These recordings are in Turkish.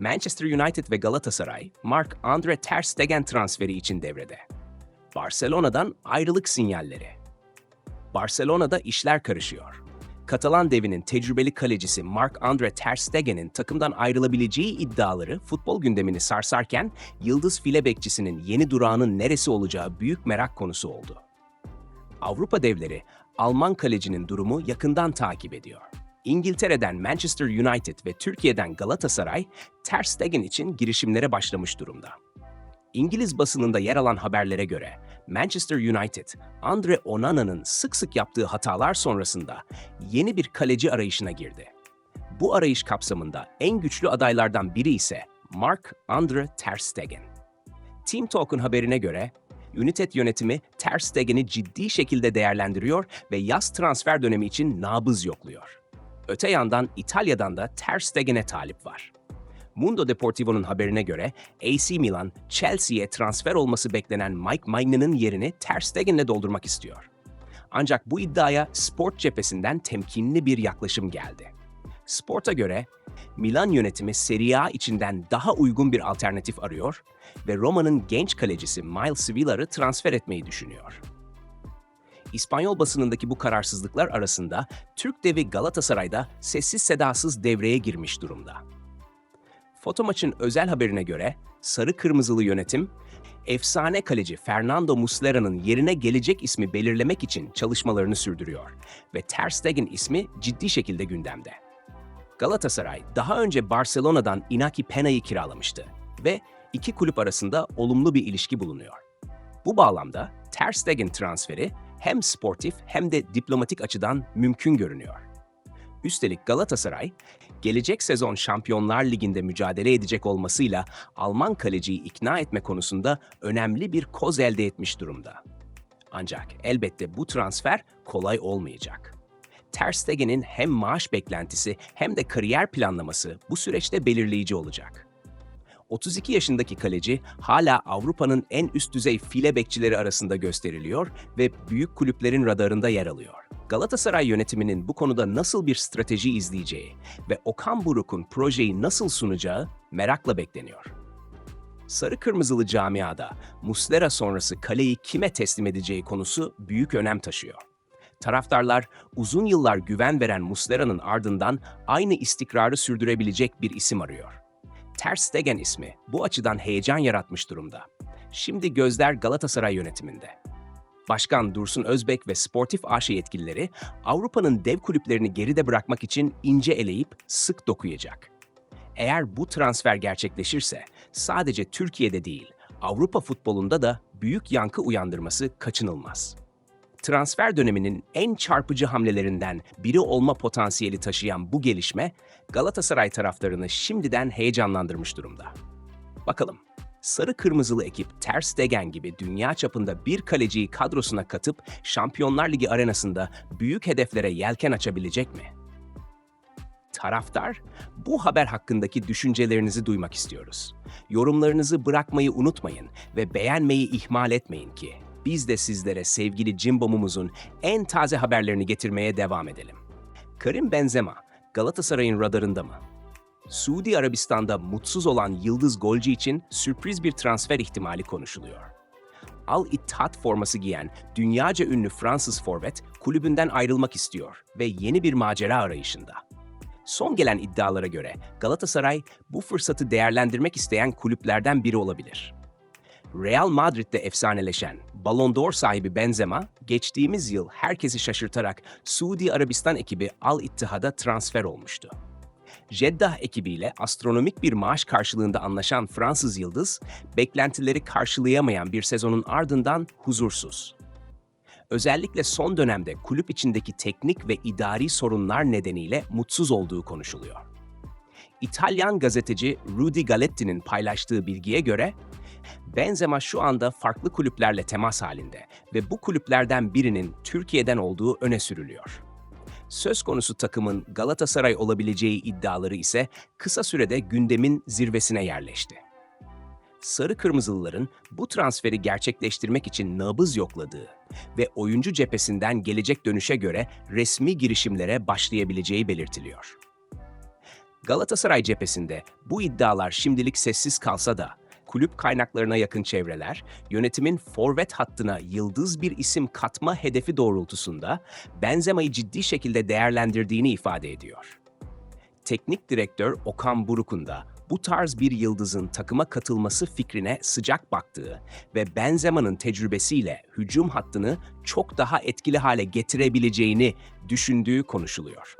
Manchester United ve Galatasaray, Mark-Andre Ter Stegen transferi için devrede. Barcelona'dan ayrılık sinyalleri. Barcelona'da işler karışıyor. Katalan devinin tecrübeli kalecisi Mark-Andre Ter Stegen'in takımdan ayrılabileceği iddiaları futbol gündemini sarsarken yıldız file bekçisinin yeni durağının neresi olacağı büyük merak konusu oldu. Avrupa devleri Alman kalecinin durumu yakından takip ediyor. İngiltere'den Manchester United ve Türkiye'den Galatasaray Ter Stegen için girişimlere başlamış durumda. İngiliz basınında yer alan haberlere göre Manchester United, Andre Onana'nın sık sık yaptığı hatalar sonrasında yeni bir kaleci arayışına girdi. Bu arayış kapsamında en güçlü adaylardan biri ise Mark Andre Ter Stegen. Team Talk'un haberine göre United yönetimi Ter Stegen'i ciddi şekilde değerlendiriyor ve yaz transfer dönemi için nabız yokluyor. Öte yandan İtalya'dan da Ter Stegen'e talip var. Mundo Deportivo'nun haberine göre AC Milan, Chelsea'ye transfer olması beklenen Mike Maignan yerini Ter Stegen'le doldurmak istiyor. Ancak bu iddiaya sport cephesinden temkinli bir yaklaşım geldi. Sport'a göre Milan yönetimi Serie A içinden daha uygun bir alternatif arıyor ve Roma'nın genç kalecisi Miles Villar'ı transfer etmeyi düşünüyor. İspanyol basınındaki bu kararsızlıklar arasında Türk devi Galatasaray'da sessiz sedasız devreye girmiş durumda. Fotomaç'ın özel haberine göre sarı kırmızılı yönetim, efsane kaleci Fernando Muslera'nın yerine gelecek ismi belirlemek için çalışmalarını sürdürüyor ve Ter Stegen ismi ciddi şekilde gündemde. Galatasaray daha önce Barcelona'dan Inaki Pena'yı kiralamıştı ve iki kulüp arasında olumlu bir ilişki bulunuyor. Bu bağlamda Ter Stegen transferi hem sportif hem de diplomatik açıdan mümkün görünüyor. Üstelik Galatasaray, gelecek sezon Şampiyonlar Ligi'nde mücadele edecek olmasıyla Alman kaleciyi ikna etme konusunda önemli bir koz elde etmiş durumda. Ancak elbette bu transfer kolay olmayacak. Ter Stegen'in hem maaş beklentisi hem de kariyer planlaması bu süreçte belirleyici olacak. 32 yaşındaki kaleci hala Avrupa'nın en üst düzey file bekçileri arasında gösteriliyor ve büyük kulüplerin radarında yer alıyor. Galatasaray yönetiminin bu konuda nasıl bir strateji izleyeceği ve Okan Buruk'un projeyi nasıl sunacağı merakla bekleniyor. Sarı Kırmızılı camiada Muslera sonrası kaleyi kime teslim edeceği konusu büyük önem taşıyor. Taraftarlar uzun yıllar güven veren Muslera'nın ardından aynı istikrarı sürdürebilecek bir isim arıyor. Ter Stegen ismi bu açıdan heyecan yaratmış durumda. Şimdi gözler Galatasaray yönetiminde. Başkan Dursun Özbek ve Sportif AŞ yetkilileri Avrupa'nın dev kulüplerini geride bırakmak için ince eleyip sık dokuyacak. Eğer bu transfer gerçekleşirse sadece Türkiye'de değil, Avrupa futbolunda da büyük yankı uyandırması kaçınılmaz. Transfer döneminin en çarpıcı hamlelerinden biri olma potansiyeli taşıyan bu gelişme Galatasaray taraftarını şimdiden heyecanlandırmış durumda. Bakalım, sarı kırmızılı ekip Ter Stegen gibi dünya çapında bir kaleciyi kadrosuna katıp Şampiyonlar Ligi arenasında büyük hedeflere yelken açabilecek mi? Taraftar, bu haber hakkındaki düşüncelerinizi duymak istiyoruz. Yorumlarınızı bırakmayı unutmayın ve beğenmeyi ihmal etmeyin ki biz de sizlere sevgili Cimbom'umuzun en taze haberlerini getirmeye devam edelim. Karim Benzema, Galatasaray'ın radarında mı? Suudi Arabistan'da mutsuz olan yıldız golcü için sürpriz bir transfer ihtimali konuşuluyor. Al Ittihad forması giyen dünyaca ünlü Fransız forvet kulübünden ayrılmak istiyor ve yeni bir macera arayışında. Son gelen iddialara göre Galatasaray bu fırsatı değerlendirmek isteyen kulüplerden biri olabilir. Real Madrid'de efsaneleşen Ballon d'Or sahibi Benzema, geçtiğimiz yıl herkesi şaşırtarak Suudi Arabistan ekibi Al Ittihad'a transfer olmuştu. Jeddah ekibiyle astronomik bir maaş karşılığında anlaşan Fransız yıldız, beklentileri karşılayamayan bir sezonun ardından huzursuz. Özellikle son dönemde kulüp içindeki teknik ve idari sorunlar nedeniyle mutsuz olduğu konuşuluyor. İtalyan gazeteci Rudy Galetti'nin paylaştığı bilgiye göre Benzema şu anda farklı kulüplerle temas halinde ve bu kulüplerden birinin Türkiye'den olduğu öne sürülüyor. Söz konusu takımın Galatasaray olabileceği iddiaları ise kısa sürede gündemin zirvesine yerleşti. Sarı Kırmızılıların bu transferi gerçekleştirmek için nabız yokladığı ve oyuncu cephesinden gelecek dönüşe göre resmi girişimlere başlayabileceği belirtiliyor. Galatasaray cephesinde bu iddialar şimdilik sessiz kalsa da kulüp kaynaklarına yakın çevreler, yönetimin forvet hattına yıldız bir isim katma hedefi doğrultusunda Benzema'yı ciddi şekilde değerlendirdiğini ifade ediyor. Teknik direktör Okan Buruk'un da bu tarz bir yıldızın takıma katılması fikrine sıcak baktığı ve Benzema'nın tecrübesiyle hücum hattını çok daha etkili hale getirebileceğini düşündüğü konuşuluyor.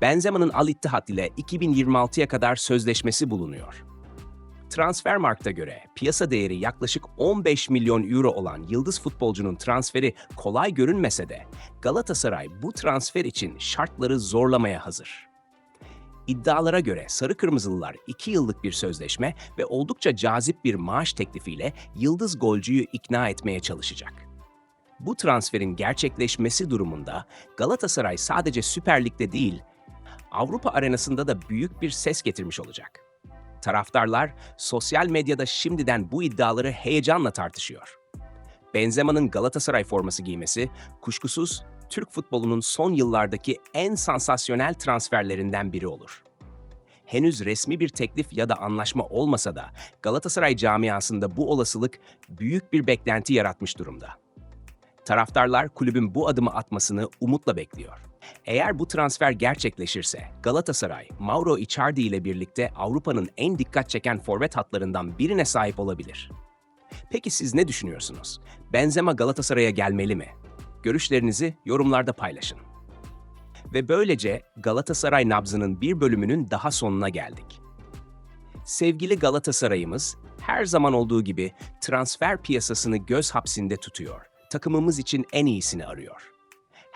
Benzema'nın Al Ittihad ile 2026'ya kadar sözleşmesi bulunuyor. Transfermarkt'a göre piyasa değeri yaklaşık 15 milyon euro olan yıldız futbolcunun transferi kolay görünmese de Galatasaray bu transfer için şartları zorlamaya hazır. İddialara göre Sarı Kırmızılılar 2 yıllık bir sözleşme ve oldukça cazip bir maaş teklifiyle yıldız golcüyü ikna etmeye çalışacak. Bu transferin gerçekleşmesi durumunda Galatasaray sadece Süper Lig'de değil, Avrupa arenasında da büyük bir ses getirmiş olacak. Taraftarlar sosyal medyada şimdiden bu iddiaları heyecanla tartışıyor. Benzema'nın Galatasaray forması giymesi kuşkusuz Türk futbolunun son yıllardaki en sansasyonel transferlerinden biri olur. Henüz resmi bir teklif ya da anlaşma olmasa da Galatasaray camiasında bu olasılık büyük bir beklenti yaratmış durumda. Taraftarlar kulübün bu adımı atmasını umutla bekliyor. Eğer bu transfer gerçekleşirse Galatasaray, Mauro Icardi ile birlikte Avrupa'nın en dikkat çeken forvet hatlarından birine sahip olabilir. Peki siz ne düşünüyorsunuz? Benzema Galatasaray'a gelmeli mi? Görüşlerinizi yorumlarda paylaşın. Ve böylece Galatasaray nabzının bir bölümünün daha sonuna geldik. Sevgili Galatasaray'ımız her zaman olduğu gibi transfer piyasasını göz hapsinde tutuyor. Takımımız için en iyisini arıyor.